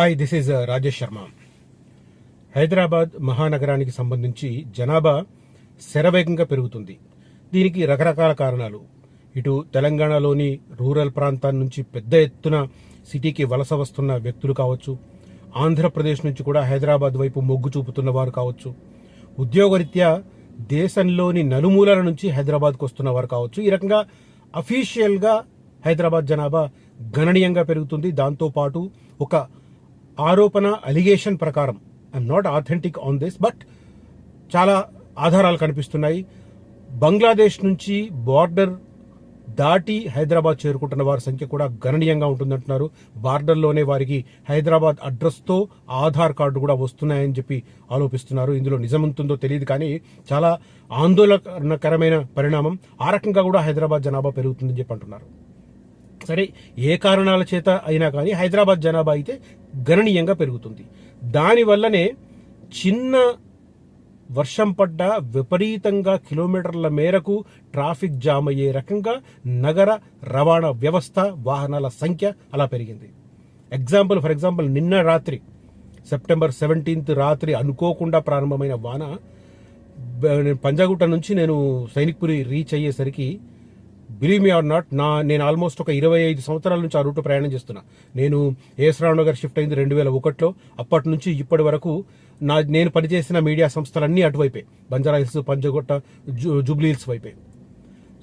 Hi this is Rajesh Sharma Hyderabad మహానగరానికి సంబంధించి జనాభా శరవేగంగా పెరుగుతుంది. దీనికి రకరకాల కారణాలు. ఇటు తెలంగాణలోని రూరల్ ప్రాంతాల నుంచి పెద్ద ఎత్తున సిటీకి వలస వస్తున్న వ్యక్తులు కావచ్చు ఆంధ్రప్రదేశ్ నుంచి కూడా హైదరాబాద్ వైపు మొగ్గు చూపుతున్న వారు కావచ్చు ఉద్యోగరీత్యా దేశంలోని నలుమూలల నుంచి హైదరాబాద్కు వస్తున్న వారు కావచ్చు. ఈ రకంగా అఫీషియల్గా హైదరాబాద్ జనాభా గణనీయంగా పెరుగుతుంది. దాంతోపాటు ఒక ఆరోపణ అలిగేషన్ ప్రకారం. I'm not authentic on this but చాలా ఆధారాలు కనిపిస్తున్నాయి. బంగ్లాదేశ్ నుంచి బార్డర్ దాటి హైదరాబాద్ చేరుకుంటున్న వారి సంఖ్య కూడా గణనీయంగా ఉంటుందంటున్నారు. బార్డర్లోనే వారికి హైదరాబాద్ అడ్రస్తో ఆధార్ కార్డు కూడా వస్తున్నాయని చెప్పి ఆరోపిస్తున్నారు. ఇందులో నిజముంటుందో తెలియదు కానీ చాలా ఆందోళనకరమైన పరిణామం. ఆ రకంగా కూడా హైదరాబాద్ జనాభా పెరుగుతుందని చెప్పి అంటున్నారు. సరే ఏ కారణాల చేత అయినా కానీ హైదరాబాద్ జనాభా అయితే గణనీయంగా పెరుగుతుంది. దానివల్లనే చిన్న వర్షం పడ్డ విపరీతంగా కిలోమీటర్ల మేరకు ట్రాఫిక్ జామ్ అయ్యే రకంగా నగర రవాణా వ్యవస్థ వాహనాల సంఖ్య అలా పెరిగింది. ఎగ్జాంపుల్ ఫర్ ఎగ్జాంపుల్ నిన్న రాత్రి సెప్టెంబర్ సెవెంటీన్త్ రాత్రి అనుకోకుండా ప్రారంభమైన వాన బ- పంజాగుట్ట నుంచి నేను సైనిక్పురి రీచ్ అయ్యేసరికి బిలీవ్ మీ ఆర్ నాట్ నా నేను ఆల్మోస్ట్ ఒక ఇరవై ఐదు సంవత్సరాల నుంచి ఆ రూట్ ప్రయాణం చేస్తున్నా. నేను ఏఎస్ రావు షిఫ్ట్ అయింది రెండు వేల ఒకటిలో. అప్పటి నుంచి ఇప్పటి వరకు నా నేను పనిచేసిన మీడియా సంస్థలన్నీ అటువైపే. బంజారా హిల్స్ పంజగుట్ట జూ- జూబ్లీ హిల్స్ వైపే.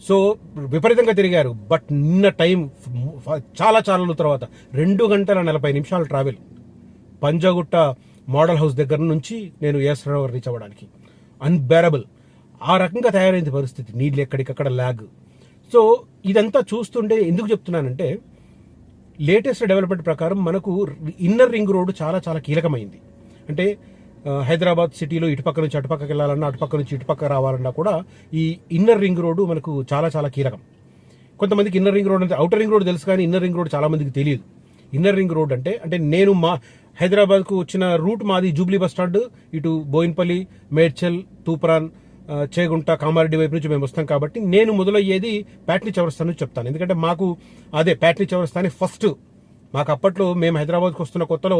సో విపరీతంగా తిరిగారు. బట్ నిన్న టైం చాలా చాలా తర్వాత. రెండు గంటల నలభై నిమిషాల ట్రావెల్. పంజాగుట్ట మోడల్ హౌస్ దగ్గర నుంచి నేను ఎస్ గారు రీచ్ అవ్వడానికి. అన్బేరబుల్ ఆ రకంగా తయారైంది పరిస్థితి. నీళ్ళు ఎక్కడికక్కడ ల్యాగ్ సో ఇదంతా చూస్తుంటే ఎందుకు చెప్తున్నానంటే లేటెస్ట్ డెవలప్మెంట్ ప్రకారం మనకు ఇన్నర్ రింగ్ రోడ్డు చాలా చాలా కీలకమైంది. అంటే హైదరాబాద్ సిటీలో ఇటుపక్క నుంచి అటుపక్కకి వెళ్ళాలన్నా అటుపక్క నుంచి ఇటుపక్క రావాలన్నా కూడా ఈ ఇన్నర్ రింగ్ రోడ్డు మనకు చాలా చాలా కీలకం. కొంతమందికి ఇన్నర్ రింగ్ రోడ్ అంటే అవుటర్ రింగ్ రోడ్ తెలుసు కానీ ఇన్నర్ రింగ్ రోడ్ చాలా మందికి తెలియదు. ఇన్నర్ రింగ్ రోడ్ అంటే అంటే నేను మా హైదరాబాద్కు వచ్చిన రూట్ మాది జూబ్లీ బస్ స్టాండ్ ఇటు బోయిన్పల్లి మేడ్చల్ తూప్రాన్ చేగుంట కామారెడ్డి వైపు నుంచి మేము వస్తాం కాబట్టి నేను మొదలయ్యేది ప్యాట్నీ చౌరస్తాను నుంచి చెప్తాను. ఎందుకంటే మాకు అదే ప్యాట్నీ చౌరస్తాని ఫస్ట్. మాకు అప్పట్లో మేము హైదరాబాద్కి వస్తున్న కొత్తలో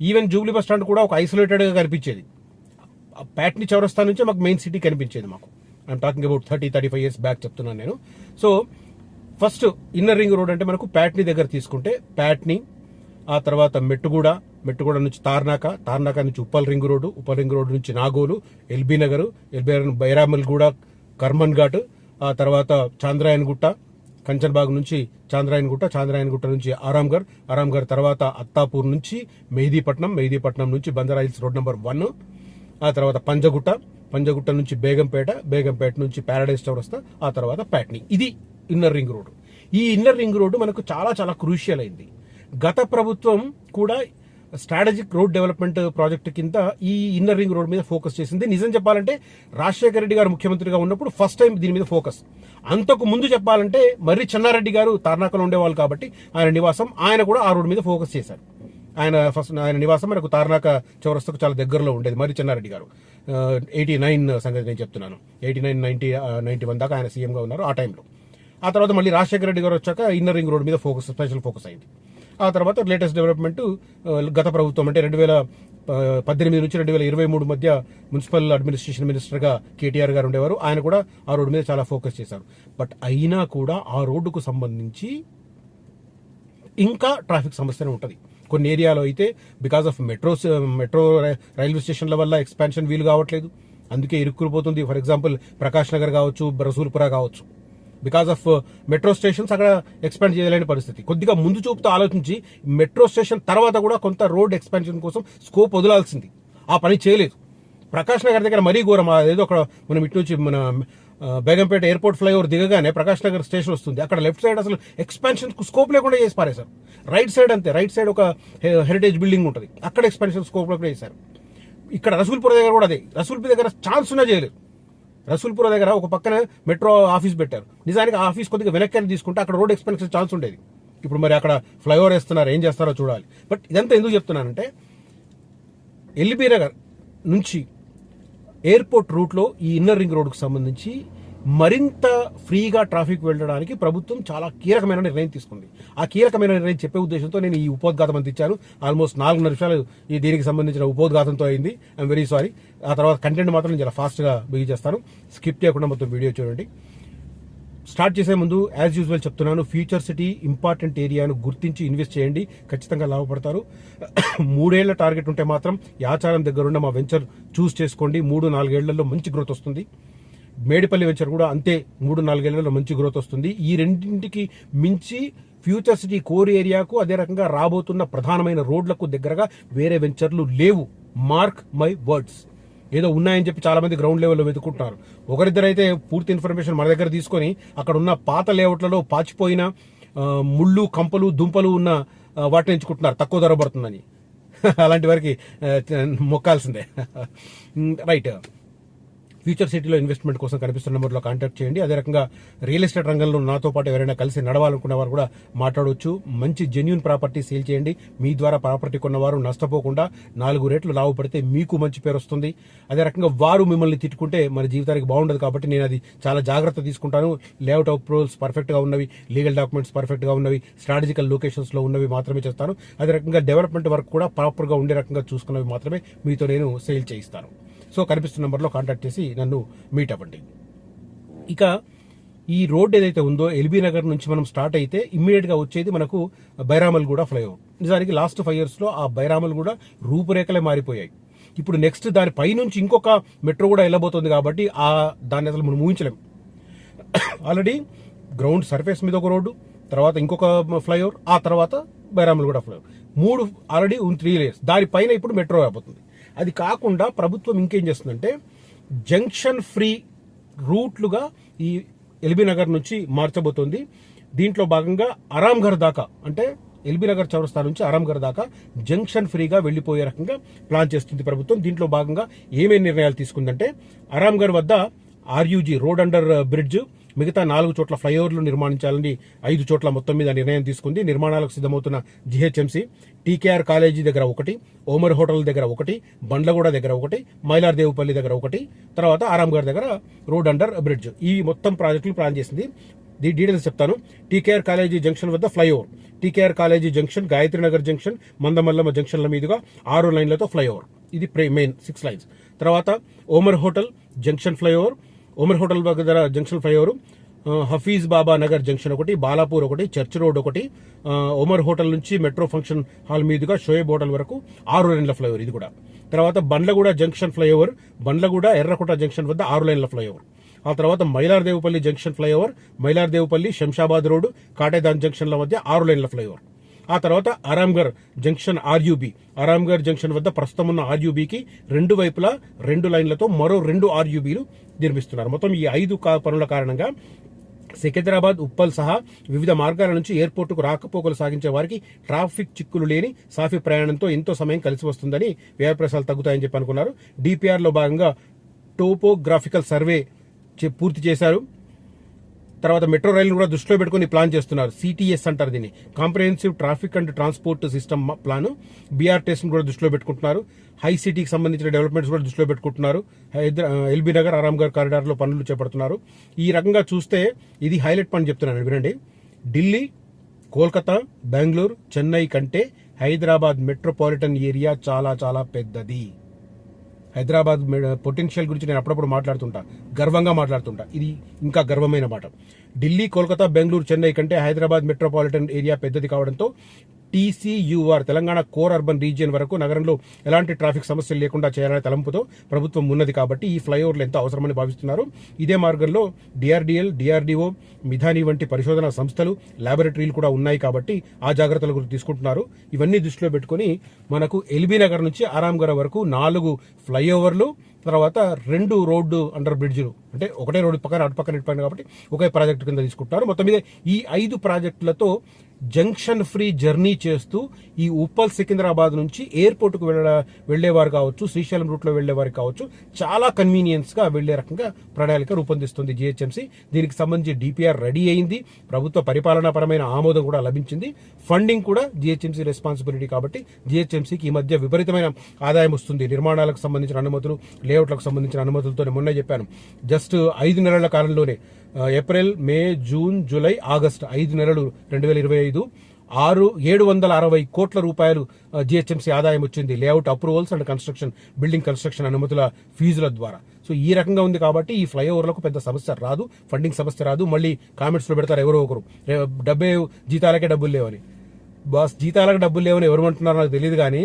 ఈవెన్ జూబ్లీ బస్ స్టాండ్ కూడా ఒక ఐసోలేటెడ్గా కనిపించేది. ప్యాట్ని ప్యాట్నీ చౌరస్తా నుంచే మాకు మెయిన్ సిటీ కనిపించేది మాకు. I'm talking about thirty thirty five years back చెప్తున్నాను నేను. So first inner ring road అంటే మనకు ప్యాట్నీ దగ్గర తీసుకుంటే ప్యాట్ని ఆ తర్వాత మెట్టుగూడ మెట్టుగూడ నుంచి తార్నాక తార్నాక నుంచి Uppal ring road Uppal ring road నుంచి నాగోలు ఎల్బీ నగర్ ఎల్బీ నగర్ బైరామల్గూడ కర్మన్ ఘాట్ ఆ తర్వాత చాంద్రాయన్గుట్ట కంచన్బాగ్ నుంచి చాంద్రాయన్గుట్ట చాంద్రాయన్గుట్ట నుంచి ఆరాంఘర్ ఆరాంఘర్ తర్వాత అత్తాపూర్ నుంచి మెహదీపట్నం మెహదీపట్నం నుంచి బంజారా రోడ్ నెంబర్ వన్ ఆ తర్వాత పంజగుట్ట పంజగుట్ట నుంచి బేగంపేట బేగంపేట నుంచి ప్యారడైజ్ చౌరస్తా ఆ తర్వాత ప్యాట్ని. ఇది ఇన్నర్ రింగ్ రోడ్డు. ఈ ఇన్నర్ రింగ్ రోడ్డు మనకు చాలా చాలా క్రూషియల్ అయింది గత ప్రభుత్వం కూడా స్ట్రాటజిక్ రోడ్ డెవలప్మెంట్ ప్రాజెక్ట్ కింద ఈ ఇన్నర్ రింగ్ రోడ్ మీద ఫోకస్ చేసింది. నిజం చెప్పాలంటే రాజశేఖర రెడ్డి గారు ముఖ్యమంత్రిగా ఉన్నప్పుడు ఫస్ట్ టైం దీని మీద ఫోకస్ అంతకు ముందు చెప్పాలంటే మర్రి చెన్నారెడ్డి గారు తార్నాకలో ఉండేవాళ్ళు కాబట్టి ఆయన నివాసం ఆయన కూడా ఆ రోడ్ మీద ఫోకస్ చేశారు. ఆయన ఫస్ట్ ఆయన నివాసం మనకు తార్నాక చౌరస్తకు చాలా దగ్గరలో ఉండేది మర్రి చెన్నారెడ్డి గారు. ఎయిటీ నైన్ సంగతి నేను చెప్తున్నాను. Eighty nine ninety ninety one దాకా ఆయన సీఎంగా ఉన్నారు ఆ టైంలో ఆ తర్వాత మళ్ళీ రాజశేఖర రెడ్డి గారు వచ్చాక ఇన్నర్ రింగ్ రోడ్ మీద ఫోకస్ స్పెషల్ ఫోకస్ అయింది. ఆ తర్వాత లేటెస్ట్ డెవలప్మెంట్ గత ప్రభుత్వం అంటే రెండు వేల పద్దెనిమిది నుంచి రెండు వేల ఇరవై మూడు మధ్య మున్సిపల్ అడ్మినిస్ట్రేషన్ మినిస్టర్గా కేటీఆర్ గారు ఉండేవారు. ఆయన కూడా ఆ రోడ్డు మీద చాలా ఫోకస్ చేశారు. బట్ అయినా కూడా ఆ రోడ్డుకు సంబంధించి ఇంకా ట్రాఫిక్ సమస్యనే ఉంటుంది. కొన్ని ఏరియాలో అయితే because of metro metro railway స్టేషన్ల వల్ల ఎక్స్పాన్షన్ వీలు కావట్లేదు. అందుకే ఇరుక్కుపోతుంది ఫర్ ఎగ్జాంపుల్ ప్రకాష్ నగర్ కావచ్చు రసూల్పుర కావచ్చు. Because of uh, metro stations అక్కడ ఎక్స్పాండ్ చేయలేని పరిస్థితి. కొద్దిగా ముందు చూపుతో ఆలోచించి మెట్రో స్టేషన్ తర్వాత కూడా కొంత రోడ్ ఎక్స్పాన్షన్ కోసం స్కోప్ వదలాల్సింది. ఆ పని చేయలేదు. ప్రకాష్ నగర్ దగ్గర మరీ ఘోరం. ఏదో అక్కడ మనం ఇటు నుంచి మన uh, బేగంపేట ఎయిర్పోర్ట్ ఫ్లైఓవర్ దిగగానే ప్రకాష్ నగర్ స్టేషన్ వస్తుంది. అక్కడ లెఫ్ట్ సైడ్ అసలు ఎక్స్పాన్షన్ స్కోప్ లేకుండా చేసి పారేశారు రైట్ సైడ్ అంతే. రైట్ సైడ్ ఒక హెరిటేజ్ బిల్డింగ్ ఉంటుంది. అక్కడ ఎక్స్పాన్షన్ స్కోప్ లేకుండా చేశారు. ఇక్కడ రసూల్పూర్ దగ్గర కూడా అదే. రసూల్పూర్ దగ్గర ఛాన్స్ ఉన్నా చేయలేదు. రసూల్పుర దగ్గర ఒక పక్కన మెట్రో ఆఫీస్ పెట్టారు. నిజానికి ఆ ఆఫీస్ కొద్దిగా వెనక్కి తీసుకుంటే అక్కడ రోడ్ ఎక్స్పెన్షన్ ఛాన్స్ ఉండేది. ఇప్పుడు మరి అక్కడ ఫ్లైఓవర్ వేస్తున్నారు ఏం చేస్తారో చూడాలి. బట్ ఇదంతా ఎందుకు చెప్తున్నానంటే ఎల్బీ నగర్ నుంచి ఎయిర్పోర్ట్ రూట్లో ఈ ఇన్నర్ రింగ్ రోడ్కు సంబంధించి మరింత ఫ్రీగా ట్రాఫిక్ వెళ్ళడానికి ప్రభుత్వం చాలా కీలకమైన నిర్ణయం తీసుకుంది. ఆ కీలకమైన నిర్ణయం చెప్పే ఉద్దేశంతో నేను ఈ ఉపోద్ఘాతం అందించాను ఆల్మోస్ట్ నాలుగున్నర నిమిషాలు ఈ దీనికి సంబంధించిన ఉపోద్ఘాతంతో అయింది. ఐఎమ్ వెరీ సారీ ఆ తర్వాత కంటెంట్ మాత్రం నేను చాలా ఫాస్ట్గా బిగి చేస్తాను. స్కిప్ చేయకుండా మొత్తం వీడియో చూడండి. స్టార్ట్ చేసే ముందు యాజ్ యూజువల్ చెప్తున్నాను ఫ్యూచర్ సిటీ ఇంపార్టెంట్ ఏరియాను గుర్తించి ఇన్వెస్ట్ చేయండి. ఖచ్చితంగా లాభపడతారు. మూడేళ్ళ టార్గెట్ ఉంటే మాత్రం యాచారం దగ్గరున్న మా వెంచర్ చూస్ చేసుకోండి. మూడు నాలుగేళ్ళలో మంచి గ్రోత్ వస్తుంది. మేడిపల్లి వెంచర్ కూడా అంతే మూడు నాలుగేళ్ళలో మంచి గ్రోత్ వస్తుంది. ఈ రెండింటికి మించి ఫ్యూచర్ సిటీ కోర్ ఏరియాకు అదే రకంగా రాబోతున్న ప్రధానమైన రోడ్లకు దగ్గరగా వేరే వెంచర్లు లేవు. మార్క్ మై వర్డ్స్ ఏదో ఉన్నాయని చెప్పి చాలా మంది గ్రౌండ్ లెవెల్లో వెతుకుంటున్నారు ఒకరిద్దరైతే పూర్తి ఇన్ఫర్మేషన్ మన దగ్గర తీసుకొని అక్కడ ఉన్న పాత లేఅవుట్లలో పాచిపోయిన ముళ్ళు కంపలు దుంపలు ఉన్న వాటిని ఎంచుకుంటున్నారు. తక్కువ ధర పడుతుందని. అలాంటి వారికి మొక్కాల్సిందే. రైట్ ఫ్యూచర్ సిటీలో ఇన్వెస్ట్మెంట్ కోసం కనిపిస్తున్న నెంబర్లో కాంటాక్ట్ చేయండి. అదే రకంగా రియల్ ఎస్టేట్ రంగంలో నాతో పాటు ఎవరైనా కలిసి నడవాలనుకున్న వారు కూడా మాట్లాడవచ్చు మంచి జెన్యున్ ప్రాపర్టీ సేల్ చేయండి. మీ ద్వారా ప్రాపర్టీ కొన్నవారు నష్టపోకుండా నాలుగు రేట్లు లాభపడితే మీకు మంచి పేరు వస్తుంది. అదే రకంగా వారు మిమ్మల్ని తిట్టుకుంటే మన జీవితానికి బాగుండదు కాబట్టి నేను అది చాలా జాగ్రత్త తీసుకుంటాను. లేఅవుట్ అప్రూవల్స్ పర్ఫెక్ట్గా ఉన్నవి లీగల్ డాక్యుమెంట్స్ పర్ఫెక్ట్గా ఉన్నవి స్ట్రాటజికల్ లొకేషన్స్లో ఉన్నవి మాత్రమే చేస్తాను. అదే రకంగా డెవలప్మెంట్ వర్క్ కూడా ప్రాపర్గా ఉండే రకంగా చూసుకున్నవి మాత్రమే మీతో నేను సేల్ చేయిస్తాను. సో కనిపిస్తున్న నెంబర్లో కాంటాక్ట్ చేసి నన్ను మీట్ అవ్వండి. ఇక ఈ రోడ్ ఏదైతే ఉందో ఎల్బీ నగర్ నుంచి మనం స్టార్ట్ అయితే ఇమ్మీడియట్గా వచ్చేది మనకు బైరామల్ కూడా ఫ్లైఓవర్ నిజానికి లాస్ట్ ఫైవ్ ఇయర్స్లో ఆ బైరామల్ కూడా రూపురేఖలే మారిపోయాయి. ఇప్పుడు నెక్స్ట్ దాని పైనుంచి ఇంకొక మెట్రో కూడా వెళ్ళబోతుంది కాబట్టి ఆ దాన్ని అసలు మనం ఊహించలేము ఆల్రెడీ గ్రౌండ్ సర్ఫేస్ మీద ఒక రోడ్డు తర్వాత ఇంకొక ఫ్లైఓవర్ ఆ తర్వాత బైరామల్గూడ ఫ్లైఓవర్ మూడు ఆల్రెడీ త్రీ లేయర్స్ దానిపైన ఇప్పుడు మెట్రో అయిపోతుంది. అది కాకుండా ప్రభుత్వం ఇంకేం చేస్తుందంటే జంక్షన్ ఫ్రీ రూట్లుగా ఈ ఎల్బీ నగర్ నుంచి మార్చబోతోంది. దీంట్లో భాగంగా ఆరాంఘర్ దాకా అంటే ఎల్బీ నగర్ చౌరస్తా నుంచి ఆరాంఘర్ దాకా జంక్షన్ ఫ్రీగా వెళ్ళిపోయే రకంగా ప్లాన్ చేస్తుంది ప్రభుత్వం. దీంట్లో భాగంగా ఏమేమి నిర్ణయాలు తీసుకుందంటే ఆరాంఘర్ వద్ద ఆర్యూజీ రోడ్ అండర్ బ్రిడ్జ్ మిగతా నాలుగు చోట్ల ఫ్లైఓవర్లు నిర్మాణించాలని ఐదు చోట్ల మొత్తం మీద నిర్ణయం తీసుకుంది. నిర్మాణాలకు సిద్ధమవుతున్న జిహెచ్ఎంసీ టీకేఆర్ కాలేజీ దగ్గర ఒకటి ఓమర్ హోటల్ దగ్గర ఒకటి బండ్లగూడ దగ్గర ఒకటి మైలార్దేవుపల్లి దగ్గర ఒకటి తర్వాత ఆరాంఘర్ దగ్గర రోడ్ అండర్ బ్రిడ్జ్. ఈ మొత్తం ప్రాజెక్టులు ప్లాన్ చేసింది. డీటెయిల్స్ చెప్తాను. టీకేఆర్ కాలేజీ జంక్షన్ వద్ద flyover TKR college junction Gayatri Nagar junction Mandamallamma జంక్షన్ల మీదుగా ఆరు లైన్లతో ఫ్లైఓవర్. ఇది మెయిన్ సిక్స్ లైన్స్. తర్వాత Omar hotel junction flyover Umar hotel దగ్గర junction flyover Hafeez Baba Nagar junction ఒకటి బాలాపూర్ ఒకటి చర్చ్ రోడ్ ఒకటి ఉమర్ హోటల్ నుంచి మెట్రో ఫంక్షన్ హాల్ మీదుగా షోయబ్ హోటల్ వరకు ఆరు లైన్ల ఫ్లైఓవర్ ఇది కూడా. తర్వాత బండ్లగూడ జంక్షన్ ఫ్లైఓవర్ బండ్లగూడ ఎర్రకోట జంక్షన్ వద్ద ఆరు లైన్ల ఫ్లైఓవర్ ఆ తర్వాత Mylardevpally junction flyover Mylardevpally Shamshabad road Katedan జంక్షన్ల మధ్య ఆరు లైన్ల ఫ్లైఓవర్ ఆ తర్వాత Aramghar junction RUB. Aramghar junction వద్ద ప్రస్తుతం ఉన్న ఆర్యూబీకి రెండు వైపులా రెండు లైన్లతో మరో రెండు ఆర్యూబీలు నిర్మిస్తున్నారు. మొత్తం ఈ ఐదు పనుల కారణంగా సికింద్రాబాద్ ఉప్పల్ సహా వివిధ మార్గాల నుంచి ఎయిర్పోర్టుకు రాకపోకలు సాగించే వారికి ట్రాఫిక్ చిక్కులు లేని సాఫీ ప్రయాణంతో ఎంతో సమయం కలిసి వస్తుందని వ్యయప్రసాలు తగ్గుతాయని చెప్పి అనుకున్నారు. డిపిఆర్లో భాగంగా టోపోగ్రాఫికల్ సర్వే చే- పూర్తి చేశారు. తర్వాత మెట్రో రైలు కూడా దృష్టిలో పెట్టుకుని ప్లాన్ చేస్తున్నారు. సిటీఎస్ అంటారు దీన్ని. Comprehensive traffic and transport system plan BR కూడా దృష్టిలో పెట్టుకుంటున్నారు. హై సిటీకి సంబంధించిన డెవలప్మెంట్స్ కూడా దృష్టిలో పెట్టుకుంటున్నారు. హైదరా ఎల్బీ నగర్ ఆరాంఘర్ కారిడార్లో పనులు చేపడుతున్నారు. ఈ రకంగా చూస్తే ఇది హైలైట్ పని చెప్తున్నాను వినండి. ఢిల్లీ కోల్కతా బెంగళూరు చెన్నై కంటే హైదరాబాద్ మెట్రోపాలిటన్ ఏరియా చాలా చాలా పెద్దది. హైదరాబాద్ పొటెన్షియల్ గురించి నేను అప్పుడప్పుడు మాట్లాడుతుంటా. గర్వంగా మాట్లాడుతుంటా. ఇది ఇంకా గర్వమైన మాట. ఢిల్లీ కోల్కతా బెంగళూరు చెన్నై కంటే హైదరాబాద్ మెట్రోపాలిటన్ ఏరియా పెద్దది కావడంతో TCUR Telangana core urban region వరకు నగరంలో ఎలాంటి ట్రాఫిక్ సమస్యలు లేకుండా చేయాలనే తలంపుతో ప్రభుత్వం ఉన్నది కాబట్టి ఈ ఫ్లైఓవర్లు ఎంతో అవసరమని భావిస్తున్నారు. ఇదే మార్గంలో డిఆర్డీఎల్ డిఆర్డీఓ మిధాని వంటి పరిశోధనా సంస్థలు ల్యాబొరేటరీలు కూడా ఉన్నాయి కాబట్టి ఆ జాగ్రత్తలు గురించి తీసుకుంటున్నారు. ఇవన్నీ దృష్టిలో పెట్టుకుని మనకు ఎల్బీ నగర్ నుంచి ఆరాంగర్ వరకు నాలుగు ఫ్లైఓవర్లు తర్వాత రెండు రోడ్డు అండర్ బ్రిడ్జ్లు అంటే ఒకటే రోడ్డు పక్కన అటు పక్కన ఇటు పక్కన కాబట్టి ఒకే ప్రాజెక్టు కింద తీసుకుంటారు. మొత్తం మీద ఈ ఐదు ప్రాజెక్టులతో జంక్షన్ ఫ్రీ జర్నీ చేస్తూ ఈ ఉప్పల్ సికింద్రాబాద్ నుంచి ఎయిర్పోర్ట్కు వెళ్ళ వెళ్ళేవారు కావచ్చు శ్రీశైలం రూట్లో వెళ్ళేవారు వెళ్ళేవారు కావచ్చు చాలా కన్వీనియన్స్గా వెళ్ళే రకంగా ప్రణాళిక రూపొందిస్తుంది జిహెచ్ఎంసీ. దీనికి సంబంధించి డిపిఆర్ రెడీ అయింది. ప్రభుత్వ పరిపాలనాపరమైన ఆమోదం కూడా లభించింది. ఫండింగ్ కూడా జిహెచ్ఎంసీ రెస్పాన్సిబిలిటీ కాబట్టి జిహెచ్ఎంసీకి ఈ మధ్య విపరీతమైన ఆదాయం వస్తుంది. నిర్మాణాలకు సంబంధించిన అనుమతులు లేఅవుట్లకు సంబంధించిన అనుమతులతో మొన్న చెప్పాను. జస్ట్ ఐదు నెలల కాలంలోనే April May June July August ఐదు నెలలు రెండు వేల ఇరవై ఐదు ఆరు ఏడు వందల అరవై కోట్ల రూపాయలు జిహెచ్ఎంసీ ఆదాయం వచ్చింది. Layout approvals and construction building construction అనుమతుల ఫీజుల ద్వారా. సో ఈ రకంగా ఉంది కాబట్టి ఈ ఫ్లైఓవర్లకు పెద్ద సమస్య రాదు ఫండింగ్ సమస్య రాదు. మళ్ళీ కామెంట్స్లో పెడతారు ఎవరో ఒకరు. డబ్బే జీతాలకే డబ్బులు లేవని. బాస్ జీతాలకు డబ్బులు లేవని ఎవరు అంటున్నారో నాకు తెలియదు కానీ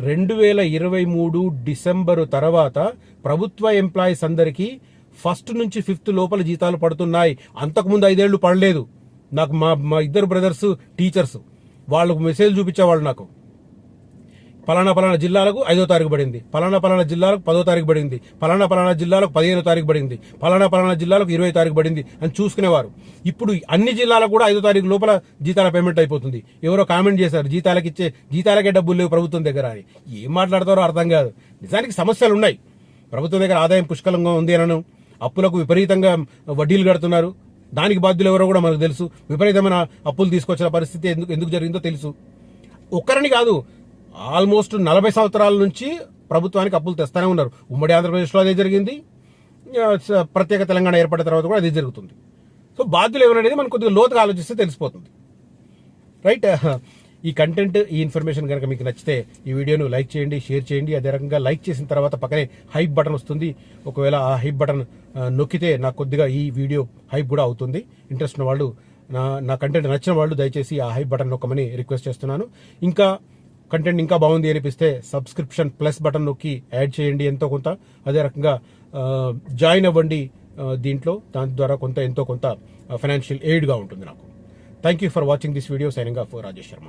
రెండు వేల ఇరవై మూడు డిసెంబరు తర్వాత ప్రభుత్వ ఎంప్లాయీస్ అందరికీ ఫస్ట్ నుంచి ఫిఫ్త్ లోపల జీతాలు పడుతున్నాయి. అంతకుముందు ఐదేళ్ళు పడలేదు. నాకు మా మా ఇద్దరు బ్రదర్స్ టీచర్స్. వాళ్ళకు మెసేజ్ చూపించేవాళ్ళు నాకు. పలానా పలానా జిల్లాలకు ఐదో తారీఖు పడింది. పలానా పలానా జిల్లాలకు పదో తారీఖు పడింది. పలానా పలానా జిల్లాలకు పదిహేనో తారీఖు పడింది. పలానా పలానా జిల్లాలకు ఇరవై తారీఖు పడింది అని చూసుకునేవారు. ఇప్పుడు అన్ని జిల్లాలకు కూడా ఐదో తారీఖు లోపల జీతాల పేమెంట్ అయిపోతుంది. ఎవరో కామెంట్ చేశారు జీతాలకు ఇచ్చే జీతాలకే డబ్బులు లేవు ప్రభుత్వం దగ్గర అని. ఏం మాట్లాడతారో అర్థం కాదు. నిజానికి సమస్యలు ఉన్నాయి. ప్రభుత్వం దగ్గర ఆదాయం పుష్కలంగా ఉంది అనను. అప్పులకు విపరీతంగా వడ్డీలు కడుతున్నారు. దానికి బాధ్యులు ఎవరో కూడా మనకు తెలుసు. విపరీతమైన అప్పులు తీసుకొచ్చిన పరిస్థితి ఎందుకు ఎందుకు జరిగిందో తెలుసు. ఒక్కరిని కాదు ఆల్మోస్ట్ నలభై సంవత్సరాల నుంచి ప్రభుత్వానికి అప్పులు తెస్తానే ఉన్నారు. ఉమ్మడి ఆంధ్రప్రదేశ్లో అదే జరిగింది. ప్రత్యేక తెలంగాణ ఏర్పడిన తర్వాత కూడా అదే జరుగుతుంది. సో బాధ్యులు ఎవరనేది మనం కొద్దిగా లోతుగా ఆలోచిస్తే తెలిసిపోతుంది. రైట్? ఈ కంటెంట్ ఈ ఇన్ఫర్మేషన్ కనుక మీకు నచ్చితే ఈ వీడియోను లైక్ చేయండి షేర్ చేయండి. అదే రకంగా లైక్ చేసిన తర్వాత పక్కనే హైప్ బటన్ వస్తుంది. ఒకవేళ ఆ హైప్ బటన్ నొక్కితే నాకు కొద్దిగా ఈ వీడియో హైప్ కూడా అవుతుంది. ఇంట్రెస్ట్ ఉన్న వాళ్ళు నా నా కంటెంట్ నచ్చిన వాళ్ళు దయచేసి ఆ హైప్ బటన్ నొక్కమని రిక్వెస్ట్ చేస్తున్నాను. ఇంకా కంటెంట్ ఇంకా బాగుంది అనిపిస్తే సబ్స్క్రిప్షన్ ప్లస్ బటన్ నొక్కి యాడ్ చేయండి ఎంతో కొంత. అదే రకంగా జాయిన్ అవ్వండి దీంట్లో. దాని ద్వారా కొంత ఎంతో కొంత ఫైనాన్షియల్ ఎయిడ్గా ఉంటుంది నాకు. Thank you for watching this video signing off Rajesh Sharma